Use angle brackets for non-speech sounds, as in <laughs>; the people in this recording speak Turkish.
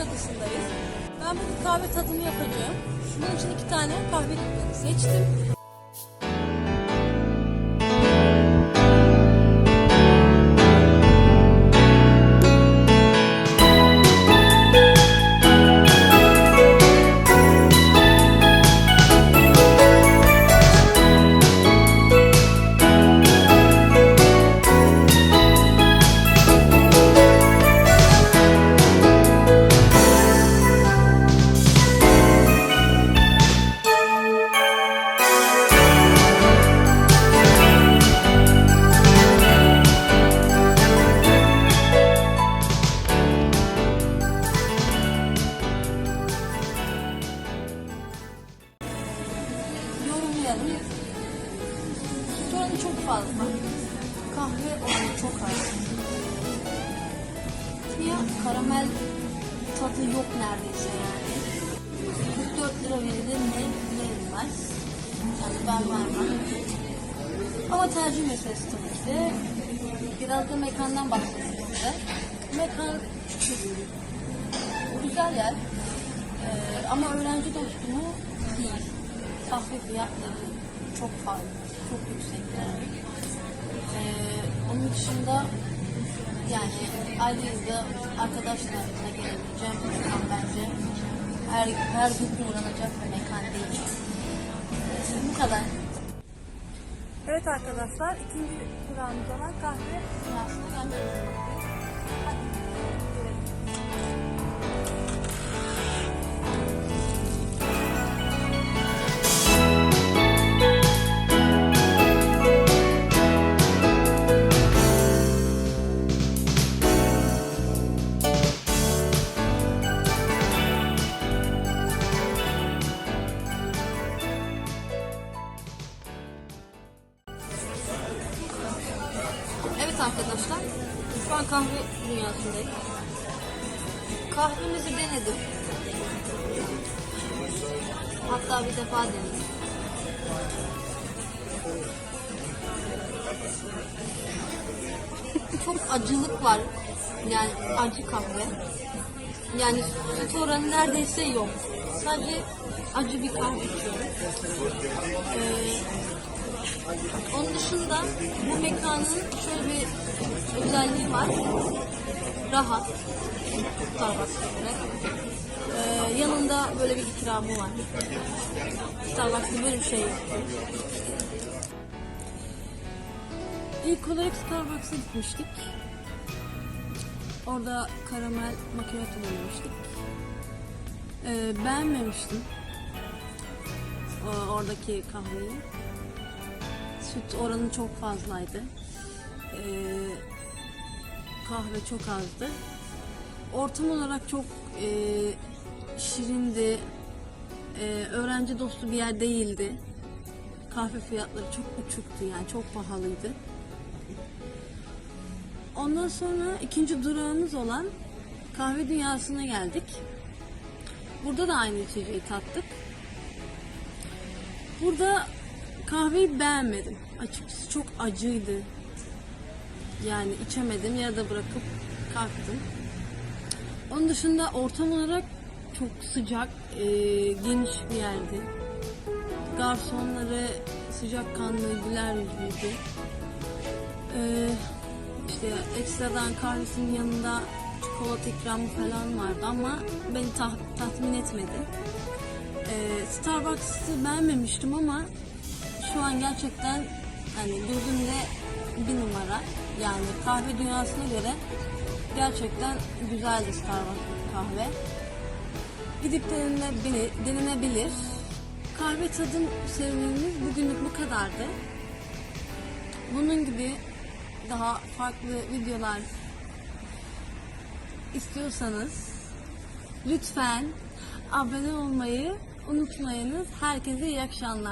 Kuşadası'ndayız. Ben bugün kahve tadımı yapacağım. Şunun için iki tane kahve dükkanı seçtim. Yorumlayalım. Süt oranı çok fazla. Kahve oranı çok az. Ya karamel tadı yok neredeyse yani. 44 lira verilir mi? Verilmez. Yani ben vermem. Ama tercih meselesi tabii ki. Biraz da mekandan bahsedeyim size. Mekan. Güzel yer. Ee, ama öğrenci dostu mu? Değil. Kahve fiyatları çok fazla, çok yüksek yani. Ee, onun dışında yani Aydın'da arkadaşlarımla gelebileceğim bir mekan bence. Her, her gün uğranacak bir mekan değil. Ee, bu kadar. Evet arkadaşlar, ikinci durağımız olan kahve üzere. Evet arkadaşlar, şu an kahve dünyasındayım. Kahvemizi denedim. Hatta bir defa denedim. <laughs> Çok acılık var. Yani acı kahve. Yani süt oranı neredeyse yok. Sadece acı bir kahve içiyorum. Ee, onun dışında bu mekanın şöyle bir özelliği var. Rahat. Starbucks'a göre. Ee, yanında böyle bir ikramı var. Starbucks'ta böyle bir şey yok. İlk olarak Starbucks'a gitmiştik. Orada karamel macchiato denemiştik. Ee, beğenmemiştim. Oradaki kahveyi süt oranı çok fazlaydı. Ee, kahve çok azdı. Ortam olarak çok e, şirindi. Ee, öğrenci dostu bir yer değildi. Kahve fiyatları çok uçuktu yani çok pahalıydı. Ondan sonra ikinci durağımız olan kahve dünyasına geldik. Burada da aynı içeceği tattık. Burada kahveyi beğenmedim. Açıkçası çok acıydı. Yani içemedim ya da bırakıp kalktım. Onun dışında ortam olarak çok sıcak, e, geniş bir yerdi. Garsonları sıcakkanlı, güler yüzlüydü. E, işte ekstradan kahvesinin yanında çikolata ikramı falan vardı ama beni ta- tatmin etmedi. E, Starbucks'ı beğenmemiştim ama şu an gerçekten hani gözümde bir numara. Yani kahve dünyasına göre gerçekten güzeldi Starbucks kahve. Gidip denenebilir, denenebilir. Kahve tadım serüvenimiz bugünlük bu kadardı. Bunun gibi daha farklı videolar istiyorsanız lütfen abone olmayı unutmayınız. Herkese iyi akşamlar.